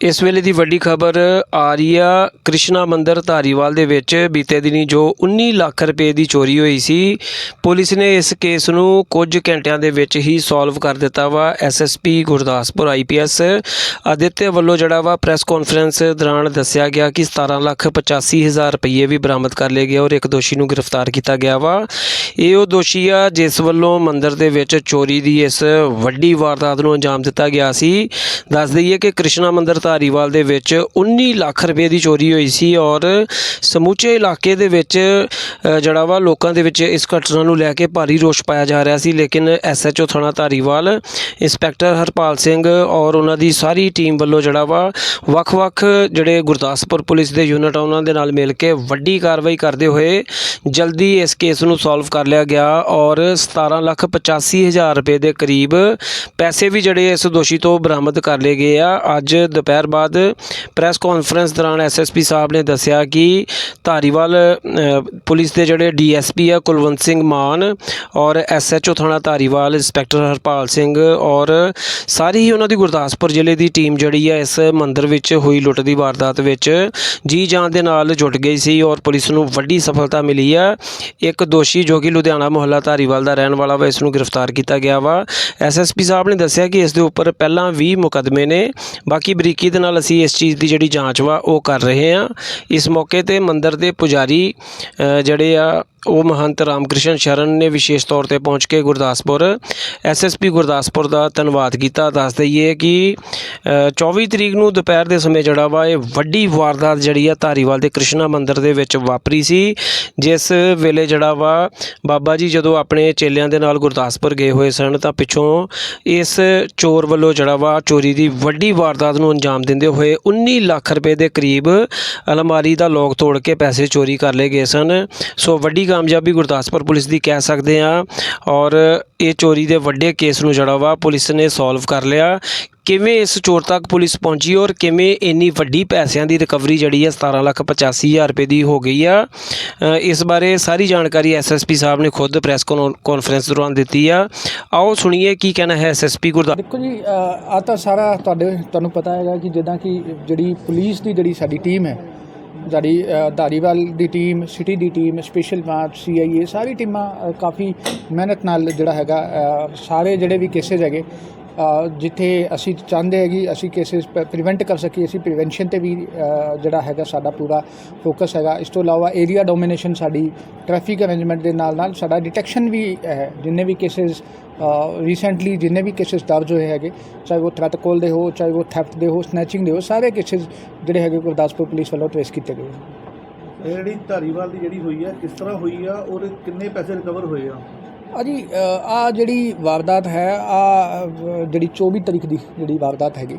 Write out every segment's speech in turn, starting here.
ਇਸ ਵੇਲੇ ਦੀ ਵੱਡੀ ਖਬਰ ਆ ਰਹੀ ਆ ਕ੍ਰਿਸ਼ਨਾ ਮੰਦਿਰ ਧਾਰੀਵਾਲ ਦੇ ਵਿੱਚ ਬੀਤੇ ਦਿਨੀ ਜੋ 19 ਲੱਖ ਰੁਪਏ ਦੀ ਚੋਰੀ ਹੋਈ ਸੀ, ਪੁਲਿਸ ਨੇ ਇਸ ਕੇਸ ਨੂੰ ਕੁਝ ਘੰਟਿਆਂ ਦੇ ਵਿੱਚ ਹੀ ਸੋਲਵ ਕਰ ਦਿੱਤਾ ਵਾ। ਐਸਐਸਪੀ ਗੁਰਦਾਸਪੁਰ ਆਈਪੀਐਸ ਆਦਿਤਿਆ ਵੱਲੋਂ ਜਿਹੜਾ ਵਾ ਪ੍ਰੈਸ ਕਾਨਫਰੰਸ ਦੌਰਾਨ ਦੱਸਿਆ ਗਿਆ ਕਿ 17 ਲੱਖ 85 ਹਜ਼ਾਰ ਰੁਪਏ ਵੀ ਬਰਾਮਦ ਕਰ ਲਏ ਗਏ ਔਰ ਇੱਕ ਦੋਸ਼ੀ ਨੂੰ ਗ੍ਰਿਫਤਾਰ ਕੀਤਾ ਗਿਆ ਵਾ। ਇਹ ਉਹ ਦੋਸ਼ੀ ਆ ਜਿਸ ਵੱਲੋਂ ਮੰਦਿਰ ਦੇ ਵਿੱਚ ਚੋਰੀ ਦੀ ਇਸ ਵੱਡੀ ਵਾਰਦਾਤ ਨੂੰ ਅੰਜਾਮ ਦਿੱਤਾ ਗਿਆ ਸੀ। ਦੱਸ ਦਈਏ ਕਿ ਕ੍ਰਿਸ਼ਨਾ ਮੰਦਿਰ ਧਾਰੀਵਾਲ ਦੇ ਵਿੱਚ 19 ਲੱਖ ਰੁਪਏ ਦੀ ਚੋਰੀ ਹੋਈ ਸੀ ਔਰ ਸਮੁੱਚੇ ਇਲਾਕੇ ਦੇ ਵਿੱਚ ਜਿਹੜਾ ਵਾ ਲੋਕਾਂ ਦੇ ਵਿੱਚ ਇਸ ਘਟਨਾ ਨੂੰ ਲੈ ਕੇ ਭਾਰੀ ਰੋਸ਼ ਪਾਇਆ ਜਾ ਰਿਹਾ ਸੀ, ਲੇਕਿਨ ਐਸਐਚਓ ਥਾਣਾ ਧਾਰੀਵਾਲ, ਇੰਸਪੈਕਟਰ ਹਰਪਾਲ ਸਿੰਘ ਔਰ ਉਹਨਾਂ ਦੀ ਸਾਰੀ ਟੀਮ ਵੱਲੋਂ ਜਿਹੜਾ ਵਾ ਵੱਖ-ਵੱਖ ਜਿਹੜੇ ਗੁਰਦਾਸਪੁਰ ਪੁਲਿਸ ਦੇ ਯੂਨਿਟ ਆ, ਉਹਨਾਂ ਦੇ ਨਾਲ ਮਿਲ ਕੇ ਵੱਡੀ ਕਾਰਵਾਈ ਕਰਦੇ ਹੋਏ ਜਲਦੀ ਇਸ ਕੇਸ ਨੂੰ ਸੋਲਵ ਕਰ ਲਿਆ ਗਿਆ ਔਰ 17 ਲੱਖ 85 ਹਜ਼ਾਰ ਰੁਪਏ ਦੇ ਕਰੀਬ ਪੈਸੇ ਵੀ ਜਿਹੜੇ ਇਸ ਦੋਸ਼ੀ ਤੋਂ ਬਰਾਮਦ ਕਰ ਲਏ ਗਏ ਆ। ਅੱਜ ਦੁਪਹਿਰ ਬਾਅਦ ਪ੍ਰੈਸ ਕਾਨਫਰੰਸ ਦੌਰਾਨ ਐਸਐਸਪੀ ਸਾਹਿਬ ਨੇ ਦੱਸਿਆ ਕਿ ਧਾਰੀਵਾਲ ਪੁਲਿਸ ਦੇ ਜਿਹੜੇ ਡੀਐਸਪੀ ਆ, ਕੁਲਵੰਤ ਸਿੰਘ ਮਾਨ ਔਰ ਐਸਐਚਓ ਥਾਣਾ ਧਾਰੀਵਾਲ, ਇੰਸਪੈਕਟਰ ਹਰਪਾਲ ਸਿੰਘ ਔਰ ਸਾਰੀ ਹੀ ਉਹਨਾਂ ਦੀ ਗੁਰਦਾਸਪੁਰ ਜ਼ਿਲ੍ਹੇ ਦੀ ਟੀਮ ਜਿਹੜੀ ਆ, ਇਸ ਮੰਦਿਰ ਵਿੱਚ ਹੋਈ ਲੁੱਟ ਦੀ ਵਾਰਦਾਤ ਵਿੱਚ ਜੀ ਜਾਨ ਦੇ ਨਾਲ ਜੁਟ ਗਈ ਸੀ ਔਰ ਪੁਲਿਸ ਨੂੰ ਵੱਡੀ ਸਫਲਤਾ ਮਿਲੀ ਆ। ਇੱਕ ਦੋਸ਼ੀ ਜੋ ਕਿ ਲੁਧਿਆਣਾ ਮੁਹੱਲਾ ਧਾਰੀਵਾਲ ਦਾ ਰਹਿਣ ਵਾਲਾ ਵਾ, ਇਸ ਨੂੰ ਗ੍ਰਿਫਤਾਰ ਕੀਤਾ ਗਿਆ ਵਾ। ਐਸਐਸਪੀ ਸਾਹਿਬ ਨੇ ਦੱਸਿਆ ਕਿ ਇਸ ਦੇ ਉੱਪਰ ਪਹਿਲਾਂ 20 ਮੁਕੱਦਮੇ ਨੇ, ਬਾਕੀ ਬਰੀਕੀ ਦੇ ਨਾਲ ਅਸੀਂ ਇਸ ਚੀਜ਼ ਦੀ ਜਿਹੜੀ ਜਾਂਚ ਵਾ ਉਹ ਕਰ ਰਹੇ ਹਾਂ। ਇਸ ਮੌਕੇ ਤੇ ਮੰਦਰ ਦੇ ਪੁਜਾਰੀ ਜਿਹੜੇ ਆ ਉਹ ਮਹੰਤ ਰਾਮਕ੍ਰਿਸ਼ਨ ਸ਼ਰਨ ਨੇ ਵਿਸ਼ੇਸ਼ ਤੌਰ ਤੇ ਪਹੁੰਚ ਕੇ ਗੁਰਦਾਸਪੁਰ। ਐਸਐਸਪੀ ਗੁਰਦਾਸਪੁਰ ਦਾ ਧੰਨਵਾਦ ਕੀਤਾ। ਦੱਸ ਦਈਏ ਕਿ ਅ, 24 ਤਰੀਕ ਨੂੰ ਦੁਪਹਿਰ ਦੇ ਸਮੇਂ ਜਿਹੜਾ ਵਾ ਇਹ ਵੱਡੀ ਵਾਰਦਾਤ ਜਿਹੜੀ ਆ ਧਾਰੀਵਾਲ ਦੇ ਕ੍ਰਿਸ਼ਨਾ ਮੰਦਿਰ ਦੇ ਵਿੱਚ ਵਾਪਰੀ ਸੀ ਜਿਸ ਵੇਲੇ ਜਿਹੜਾ ਵਾ ਬਾਬਾ ਜੀ ਜਦੋਂ ਆਪਣੇ ਚੇਲਿਆਂ ਦੇ ਨਾਲ ਗੁਰਦਾਸਪੁਰ ਗਏ ਹੋਏ ਸਨ ਤਾਂ ਪਿੱਛੋਂ ਇਸ ਚੋਰ ਵੱਲੋਂ ਜਿਹੜਾ ਵਾ ਚੋਰੀ ਦੀ ਵੱਡੀ ਵਾਰਦਾਤ ਨੂੰ ਅੰਜਾਮ ਦਿੰਦੇ ਹੋਏ 19 ਲੱਖ ਰੁਪਏ ਦੇ ਕਰੀਬ ਅਲਮਾਰੀ ਦਾ ਲੋਕ ਤੋੜ ਕੇ ਪੈਸੇ ਚੋਰੀ ਕਰ ਲਏ ਗਏ ਸਨ। ਸੋ ਵੱਡੀ ਕਾਮਯਾਬੀ ਗੁਰਦਾਸਪੁਰ ਪੁਲਿਸ ਦੀ ਕਹਿ ਸਕਦੇ ਆ ਔਰ ਇਹ ਚੋਰੀ ਦੇ ਵੱਡੇ ਕੇਸ ਨੂੰ ਜਿਹੜਾ ਵਾ ਪੁਲਿਸ ਨੇ ਸੋਲਵ ਕਰ ਲਿਆ। ਕਿਵੇਂ ਇਸ ਚੋਰ ਤੱਕ ਪੁਲਿਸ ਪਹੁੰਚੀ ਔਰ ਕਿਵੇਂ ਇੰਨੀ ਵੱਡੀ ਪੈਸਿਆਂ ਦੀ ਰਿਕਵਰੀ ਜਿਹੜੀ ਹੈ 17 ਲੱਖ 85 ਹਜ਼ਾਰ ਰੁਪਏ ਦੀ ਹੋ ਗਈ ਆ। ਇਸ ਬਾਰੇ ਸਾਰੀ ਜਾਣਕਾਰੀ ਐਸਐਸਪੀ ਸਾਹਿਬ ਨੇ ਖੁਦ ਪ੍ਰੈਸ ਕਾਨਫਰੰਸ ਦੌਰਾਨ ਦਿੱਤੀ ਆ। ਆਓ ਸੁਣੀਏ ਕੀ ਕਹਿਣਾ ਹੈ ਐਸਐਸਪੀ ਗੁਰਦਾਸ ਦੇਖੋ ਜੀ ਆ ਤਾਂ ਸਾਰਾ ਤੁਹਾਡੇ, ਤੁਹਾਨੂੰ ਪਤਾ ਹੈਗਾ ਕਿ ਜਿੱਦਾਂ ਕਿ ਜਿਹੜੀ ਪੁਲਿਸ ਦੀ ਜਿਹੜੀ ਸਾਡੀ ਟੀਮ ਹੈ ਸਾਡੀ ਧਾਰੀਵਾਲ ਦੀ ਟੀਮ ਸਿਟੀ ਦੀ ਟੀਮ ਸਪੈਸ਼ਲ ਬ੍ਰਾਂਚ ਸੀਆਈਏ ਸਾਰੀ ਟੀਮਾਂ ਕਾਫੀ ਮਿਹਨਤ ਨਾਲ ਜਿਹੜਾ ਹੈਗਾ ਸਾਰੇ ਜਿਹੜੇ ਵੀ ਕੇਸਿਸ ਹੈਗੇ ਜਿੱਥੇ ਅਸੀਂ ਚਾਹੁੰਦੇ ਹੈ ਕਿ ਅਸੀਂ ਕੇਸਿਸ ਪ੍ਰੀਵੈਂਟ ਕਰ ਸਕੀਏ, ਅਸੀਂ ਪ੍ਰੀਵੈਂਸ਼ਨ ਤੇ ਵੀ ਜਿਹੜਾ ਹੈਗਾ ਸਾਡਾ ਪੂਰਾ ਫੋਕਸ ਹੈਗਾ। ਇਸ ਤੋਂ ਇਲਾਵਾ ਏਰੀਆ ਡੋਮੀਨੇਸ਼ਨ ਸਾਡੀ ਟ੍ਰੈਫਿਕ ਅਰੇਂਜਮੈਂਟ ਦੇ ਨਾਲ ਨਾਲ ਸਾਡਾ ਡਿਟੈਕਸ਼ਨ ਵੀ ਹੈ ਜਿੰਨੇ ਵੀ ਕੇਸਿਸ ਰੀਸੈਂਟਲੀ ਜਿੰਨੇ ਵੀ ਕੇਸਿਸ ਦਰਜ ਹੋਏ ਹੈਗੇ, ਚਾਹੇ ਉਹ ਥ੍ਰੈਟ ਕੋਲ ਦੇ ਹੋ, ਚਾਹੇ ਉਹ ਥੈਫਟ ਦੇ ਹੋ ਸਨੈਚਿੰਗ ਦੇ ਹੋ, ਸਾਰੇ ਕੇਸਿਸ ਜਿਹੜੇ ਹੈਗੇ ਗੁਰਦਾਸਪੁਰ ਪੁਲਿਸ ਵੱਲੋਂ ਟ੍ਰੇਸ ਕੀਤੇ ਗਏ ਜਿਹੜੀ ਧਾਰੀਵਾਲ ਦੀ ਜਿਹੜੀ ਹੋਈ ਆ ਕਿਸ ਤਰ੍ਹਾਂ ਹੋਈ ਆ ਔਰ ਕਿੰਨੇ ਪੈਸੇ ਰਿਕਵਰ ਹੋਏ ਆ? ਅਜੀ ਜੀ ਆ ਜਿਹੜੀ ਵਾਰਦਾਤ ਹੈ ਆ ਜਿਹੜੀ 24 ਤਰੀਕ ਦੀ ਜਿਹੜੀ ਵਾਰਦਾਤ ਹੈਗੀ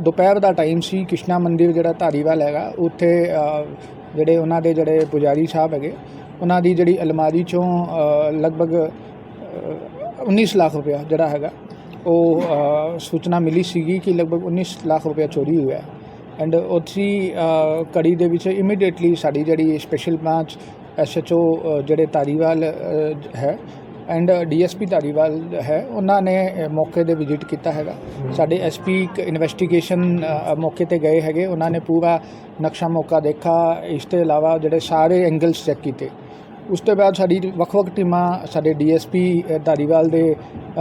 ਦੁਪਹਿਰ ਦਾ ਟਾਈਮ ਸੀ ਕ੍ਰਿਸ਼ਨਾ ਮੰਦਿਰ ਜਿਹੜਾ ਧਾਰੀਵਾਲ ਹੈਗਾ ਉੱਥੇ ਜਿਹੜੇ ਉਹਨਾਂ ਦੇ ਜਿਹੜੇ ਪੁਜਾਰੀ ਸਾਹਿਬ ਹੈਗੇ ਉਹਨਾਂ ਦੀ ਜਿਹੜੀ ਅਲਮਾਰੀ ਚੋਂ ਲਗਭਗ ਅ, 19 ਲੱਖ ਰੁਪਇਆ ਜਿਹੜਾ ਹੈਗਾ ਉਹ ਸੂਚਨਾ ਮਿਲੀ ਸੀਗੀ ਕਿ ਲਗਭਗ 19 ਲੱਖ ਰੁਪਇਆ ਚੋਰੀ ਹੋਇਆ ਐਂਡ ਉਥੀ ਕੜੀ ਦੇ ਵਿੱਚ ਇਮੀਡੀਏਟਲੀ ਸਾਡੀ ਜਿਹੜੀ ਸਪੈਸ਼ਲ ਬ੍ਰਾਂਚ ਐਸਐਚਓ ਜਿਹੜੇ ਧਾਰੀਵਾਲ ਹੈ ਐਂਡ ਡੀਐਸਪੀ ਧਾਰੀਵਾਲ ਹੈ ਉਹਨਾਂ ਨੇ ਮੌਕੇ ਤੇ ਵਿਜ਼ਿਟ ਕੀਤਾ ਹੈਗਾ। ਸਾਡੇ ਐਸਪੀ ਇਨਵੈਸਟੀਗੇਸ਼ਨ ਮੌਕੇ ਤੇ ਗਏ ਹੈਗੇ। ਉਹਨਾਂ ਨੇ ਪੂਰਾ ਨਕਸ਼ਾ ਮੌਕਾ ਦੇਖਾ। ਇਸ ਤੋਂ ਇਲਾਵਾ ਜਿਹੜੇ ਸਾਰੇ ਐਂਗਲਸ ਚੈੱਕ ਕੀਤੇ। ਉਸ ਤੋਂ ਬਾਅਦ ਸਾਡੀ ਵੱਖ-ਵੱਖ ਟੀਮਾਂ ਸਾਡੇ ਡੀਐਸਪੀ ਧਾਰੀਵਾਲ ਦੇ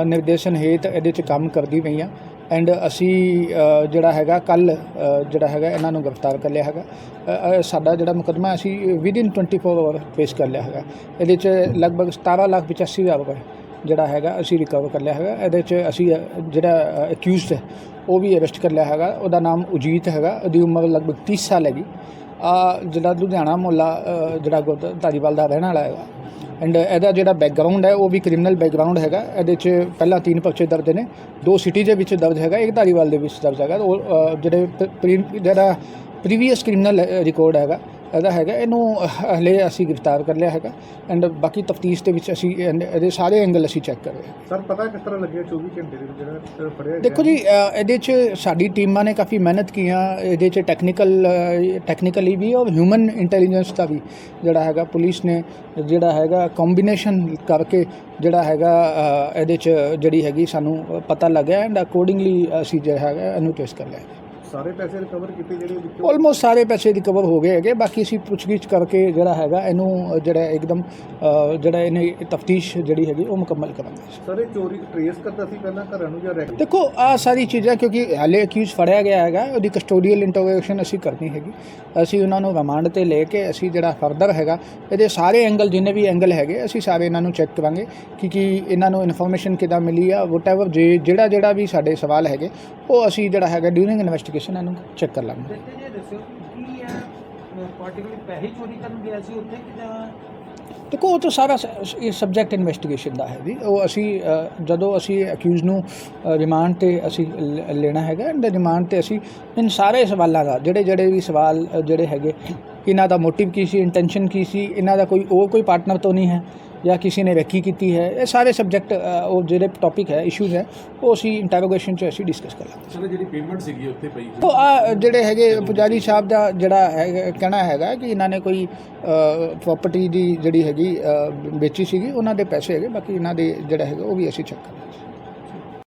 ਨਿਰਦੇਸ਼ਨ ਹੇਠ ਇਹਦੇ 'ਚ ਕੰਮ ਕਰਦੀ ਪਈਆਂ। ਐਂਡ ਅਸੀਂ ਜਿਹੜਾ ਹੈਗਾ ਕੱਲ ਜਿਹੜਾ ਹੈਗਾ ਇਹਨਾਂ ਨੂੰ ਗ੍ਰਿਫਤਾਰ ਕਰ ਲਿਆ ਹੈਗਾ। ਸਾਡਾ ਜਿਹੜਾ ਮੁਕੱਦਮਾ ਅਸੀਂ ਵਿਦਿਨ 24 ਆਵਰ ਪੇਸ਼ ਕਰ ਲਿਆ ਹੈਗਾ। ਇਹਦੇ 'ਚ ਲਗਭਗ 17 ਲੱਖ 85 ਹਜ਼ਾਰ ਰੁਪਏ ਜਿਹੜਾ ਹੈਗਾ ਅਸੀਂ ਰਿਕਵਰ ਕਰ ਲਿਆ ਹੈਗਾ। ਇਹਦੇ 'ਚ ਅਸੀਂ ਜਿਹੜਾ ਅਕਿਊਜ਼ਡ ਹੈ, ਉਹ ਵੀ ਅਰੈਸਟ ਕਰ ਲਿਆ ਹੈਗਾ। ਉਹਦਾ ਨਾਮ ਉਜੀਤ ਹੈਗਾ। ਉਹਦੀ ਉਮਰ ਲਗਭਗ 30 ਸਾਲ ਹੈਗੀ। ਆ ਜਿਹੜਾ ਲੁਧਿਆਣਾ ਮੁਹੱਲਾ ਜਿਹੜਾ ਗੁਰਦ- ਧਾਰੀਵਾਲ ਦਾ ਰਹਿਣ ਵਾਲਾ ਹੈਗਾ ਐਂਡ uh, ਇਹਦਾ ਜਿਹੜਾ ਬੈਕਗ੍ਰਾਉਂਡ ਹੈ, ਉਹ ਵੀ ਕ੍ਰਿਮੀਨਲ ਬੈਕਗ੍ਰਾਉਂਡ ਹੈਗਾ। ਇਹਦੇ 'ਚ ਪਹਿਲਾਂ ਤਿੰਨ ਪਰਚੇ ਦਰਜ ਨੇ। ਦੋ ਸਿਟੀ ਦੇ ਵਿੱਚ ਦਰਜ ਹੈਗਾ, ਇੱਕ ਧਾਰੀਵਾਲ ਦੇ ਵਿੱਚ ਦਰਜ ਹੈਗਾ। ਉਹ ਜਿਹੜੇ ਜਿਹੜਾ ਪ੍ਰੀਵੀਅਸ ਕ੍ਰਿਮੀਨਲ ਰਿਕਾਰਡ ਹੈਗਾ। ਇਹਦਾ ਹੈਗਾ ਇਹਨੂੰ ਹਲੇ ਅਸੀਂ ਗ੍ਰਿਫਤਾਰ ਕਰ ਲਿਆ ਹੈਗਾ ਐਂਡ ਬਾਕੀ ਤਫਤੀਸ਼ ਦੇ ਵਿੱਚ ਅਸੀਂ ਇਹਨ- ਇਹਦੇ ਸਾਰੇ ਐਂਗਲ ਅਸੀਂ ਚੈੱਕ ਕਰ ਰਹੇ ਹਾਂ ਸਰ ਪਤਾ ਕਿਸ ਤਰ੍ਹਾਂ ਲੱਗਿਆ 24 ਘੰਟੇ ਦੇ ਵਿੱਚ ਜਿਹੜਾ ਫੜਿਆ ਗਿਆ? ਦੇਖੋ ਜੀ ਅ, ਇਹਦੇ 'ਚ ਸਾਡੀ ਟੀਮਾਂ ਨੇ ਕਾਫੀ ਮਿਹਨਤ ਕੀਆਂ ਇਹਦੇ 'ਚ ਟੈਕਨੀਕਲ ਟੈਕਨੀਕਲੀ ਵੀ ਔਰ ਹਿਊਮਨ ਇੰਟੈਲੀਜੈਂਸ ਦਾ ਵੀ ਜਿਹੜਾ ਹੈਗਾ ਪੁਲਿਸ ਨੇ ਜਿਹੜਾ ਹੈਗਾ ਕੰਬੀਨੇਸ਼ਨ ਕਰਕੇ ਜਿਹੜਾ ਹੈਗਾ ਅ, ਇਹਦੇ 'ਚ ਜਿਹੜੀ ਹੈਗੀ ਸਾਨੂੰ ਪਤਾ ਲੱਗਿਆ ਐਂਡ ਅਕੋਰਡਿੰਗਲੀ ਅਸੀਂ ਜਿਹੜਾ ਹੈਗਾ ਇਹਨੂੰ ਟੈਸਟ ਕਰ ਲਿਆ ਸਾਰੇ ਪੈਸੇ ਰਿਕਵਰ ਕੀਤੇ ਜਿਹੜੇ ਵਿੱਚੋਂ? ਆਲਮੋਸਟ ਸਾਰੇ ਪੈਸੇ ਰਿਕਵਰ ਹੋ ਗਏ ਹੈਗੇ। ਬਾਕੀ ਅਸੀਂ ਪੁੱਛਗਿੱਛ ਕਰਕੇ ਜਿਹੜਾ ਹੈਗਾ ਇਹਨੂੰ ਜਿਹੜਾ ਇੱਕਦਮ ਅ, ਜਿਹੜਾ ਇਹਨੇ ਤਫਤੀਸ਼ ਜਿਹੜੀ ਹੈਗੀ ਉਹ ਮੁਕੰਮਲ ਕਰਾਂਗੇ। ਸਾਰੇ ਚੋਰੀ ਟਰੇਸ ਕਰਦਾ ਸੀ ਪਹਿਲਾਂ ਘਰਾਂ ਨੂੰ ਜਾਂ ਰੈਕ ਦੇਖੋ ਆ ਸਾਰੀ ਚੀਜ਼ਾਂ ਕਿਉਂਕਿ ਹਾਲੇ ਅਕਿਊਜ਼ ਫੜਿਆ ਗਿਆ ਹੈਗਾ ਉਹਦੀ ਕਸਟੋਡੀਅਲ ਇੰਟਰੋਗੇਸ਼ਨ ਅਸੀਂ ਕਰਨੀ ਹੈਗੀ। ਅਸੀਂ ਉਹਨਾਂ ਨੂੰ ਰਿਮਾਂਡ ਤੇ ਲੈ ਕੇ ਅਸੀਂ ਜਿਹੜਾ ਫਰਦਰ ਹੈਗਾ ਇਹਦੇ ਸਾਰੇ ਐਂਗਲ ਜਿੰਨੇ ਵੀ ਐਂਗਲ ਹੈਗੇ ਅਸੀਂ ਸਾਰੇ ਇਹਨਾਂ ਨੂੰ ਚੈੱਕ ਕਰਾਂਗੇ ਕਿ ਕੀ ਇਹਨਾਂ ਨੂੰ ਇਨਫੋਰਮੇਸ਼ਨ ਕਿੱਦਾਂ ਮਿਲੀ ਆ ਵਟਐਵਰ ਜੇ ਜਿਹੜਾ ਜਿਹੜਾ ਵੀ ਸਾਡੇ ਸਵਾਲ ਹੈਗੇ ਉਹ ਅਸੀਂ ਜਿਹੜਾ ਹੈਗਾ ਡਿਊਰਿੰਗ ਇਨਵੈਸਟੀਗੇਸ਼ਨ ਇਹਨੂੰ ਚੈੱਕ ਕਰ ਲਾਂਗੇ। ਬੇਟੇ ਜੀ ਦੱਸਿਓ ਕੀ ਹੈ ਪਾਰਟਿਕੂਲਰ ਪੈਸੇ ਚੋਰੀ ਕਰਨ ਗਿਆ ਸੀ ਉੱਥੇ ਕਿ ਜਾਂ ਦੇਖੋ ਉਹ ਤਾਂ ਸਾਰਾ ਸ- ਇਹ ਸਬਜੈਕਟ ਇਨਵੈਸਟੀਗੇਸ਼ਨ ਦਾ ਹੈ ਜੀ ਉਹ ਅਸੀਂ ਅ, ਜਦੋਂ ਅਸੀਂ ਅਕਿਊਜ਼ ਨੂੰ ਰਿਮਾਂਡ ਤੇ ਅਸੀਂ ਲ- ਲੈਣਾ ਹੈਗਾ ਐਂਡ ਰਿਮਾਂਡ ਤੇ ਅਸੀਂ ਇਨ ਸਾਰੇ ਸਵਾਲਾਂ ਦਾ ਜਿਹੜੇ ਜਿਹੜੇ ਵੀ ਸਵਾਲ ਅ, ਜਿਹੜੇ ਹੈਗੇ ਇਹਨਾਂ ਦਾ ਮੋਟਿਵ ਕੀ ਸੀ ਇੰਟੈਂਸ਼ਨ ਕੀ ਸੀ ਇਹਨਾਂ ਦਾ ਕੋਈ ਹੋਰ ਕੋਈ ਪਾਰਟਨਰ ਤਾਂ ਨਹੀਂ ਹੈ। ਜਾਂ ਕਿਸੇ ਨੇ ਰੈਕੀ ਕੀਤੀ ਹੈ ਇਹ ਸਾਰੇ ਸਬਜੈਕਟ ਉਹ ਜਿਹੜੇ ਟੌਪਿਕ ਹੈ ਇਸ਼ੂਜ਼ ਹੈ ਉਹ ਅਸੀਂ ਇੰਟਰੋਗੇਸ਼ਨ 'ਚ ਅਸੀਂ ਡਿਸਕਸ ਕਰਾਂਗੇ ਸਰ ਜਿਹੜੀ ਪੇਮੈਂਟ ਸੀਗੀ ਉੱਥੇ ਪਈ ਉਹ ਆ ਜਿਹੜੇ ਹੈਗੇ ਪੁਜਾਰੀ ਸਾਹਿਬ ਦਾ ਜਿਹੜਾ ਹੈਗਾ ਕਹਿਣਾ ਹੈਗਾ ਕਿ ਇਹਨਾਂ ਨੇ ਕੋਈ ਪ੍ਰਾਪਰਟੀ ਦੀ ਜਿਹੜੀ ਹੈਗੀ ਵੇਚੀ ਸੀਗੀ ਉਹਨਾਂ ਦੇ ਪੈਸੇ ਹੈਗੇ ਬਾਕੀ ਇਹਨਾਂ ਦੇ ਜਿਹੜਾ ਹੈਗਾ ਉਹ ਵੀ ਅਸੀਂ ਚੈੱਕ ਕਰਾਂਗੇ